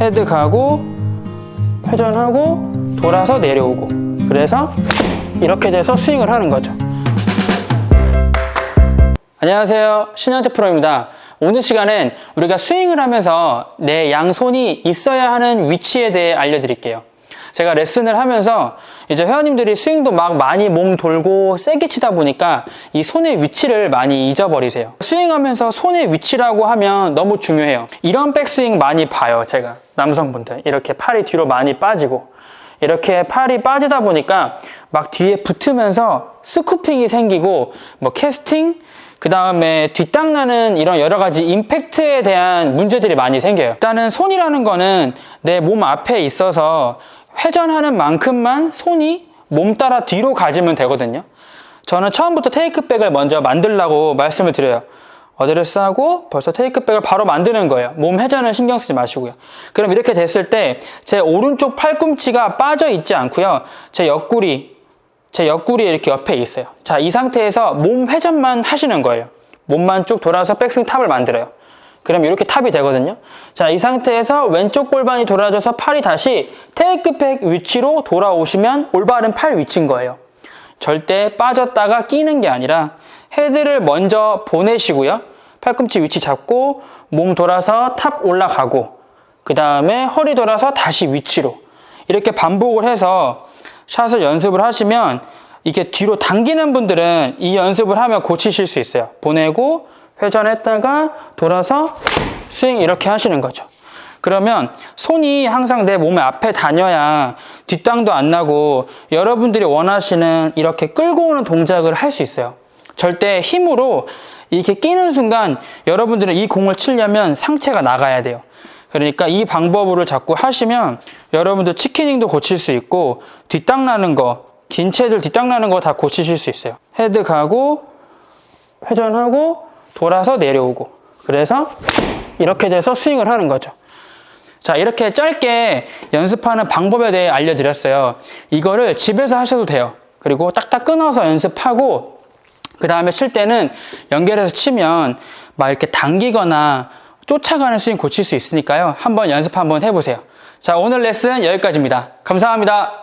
헤드 가고 회전하고 돌아서 내려오고 그래서 이렇게 돼서 스윙을 하는 거죠. 안녕하세요. 신현태 프로입니다. 오늘 시간엔 우리가 스윙을 하면서 내 양손이 있어야 하는 위치에 대해 알려드릴게요. 제가 레슨을 하면서 이제 회원님들이 스윙도 막 많이 몸 돌고 세게 치다 보니까 이 손의 위치를 많이 잊어버리세요. 스윙하면서 손의 위치라고 하면 너무 중요해요. 이런 백스윙 많이 봐요, 제가. 남성분들. 이렇게 팔이 뒤로 많이 빠지고. 이렇게 팔이 빠지다 보니까 막 뒤에 붙으면서 스쿠핑이 생기고 뭐 캐스팅 그 다음에 뒷땅 나는 이런 여러 가지 임팩트에 대한 문제들이 많이 생겨요. 일단은 손이라는 거는 내 몸 앞에 있어서 회전하는 만큼만 손이 몸 따라 뒤로 가지면 되거든요. 저는 처음부터 테이크백을 먼저 만들라고 말씀을 드려요. 어드레스 하고 벌써 테이크백을 바로 만드는 거예요. 몸 회전을 신경 쓰지 마시고요. 그럼 이렇게 됐을 때 제 오른쪽 팔꿈치가 빠져 있지 않고요. 제 옆구리, 제 옆구리 이렇게 옆에 있어요. 자, 이 상태에서 몸 회전만 하시는 거예요. 몸만 쭉 돌아서 백스윙 탑을 만들어요. 그럼 이렇게 탑이 되거든요. 자, 이 상태에서 왼쪽 골반이 돌아져서 팔이 다시 테이크백 위치로 돌아오시면 올바른 팔 위치인 거예요. 절대 빠졌다가 끼는 게 아니라 헤드를 먼저 보내시고요. 팔꿈치 위치 잡고 몸 돌아서 탑 올라가고 그 다음에 허리 돌아서 다시 위치로 이렇게 반복을 해서 샷을 연습을 하시면 이게 뒤로 당기는 분들은 이 연습을 하면 고치실 수 있어요. 보내고 회전했다가 돌아서 스윙 이렇게 하시는 거죠. 그러면 손이 항상 내 몸의 앞에 다녀야 뒷땅도 안 나고 여러분들이 원하시는 이렇게 끌고 오는 동작을 할 수 있어요. 절대 힘으로 이렇게 끼는 순간 여러분들은 이 공을 치려면 상체가 나가야 돼요. 그러니까 이 방법으로 자꾸 하시면 여러분들 치키닝도 고칠 수 있고 뒷땅 나는 거, 긴 채들 뒷땅 나는 거 다 고치실 수 있어요. 헤드 가고 회전하고 돌아서 내려오고 그래서 이렇게 돼서 스윙을 하는 거죠. 자, 이렇게 짧게 연습하는 방법에 대해 알려드렸어요. 이거를 집에서 하셔도 돼요. 그리고 딱딱 끊어서 연습하고, 그 다음에 칠 때는 연결해서 치면 막 이렇게 당기거나 쫓아가는 스윙 고칠 수 있으니까요. 한번 연습 한번 해보세요. 자, 오늘 레슨 여기까지입니다. 감사합니다.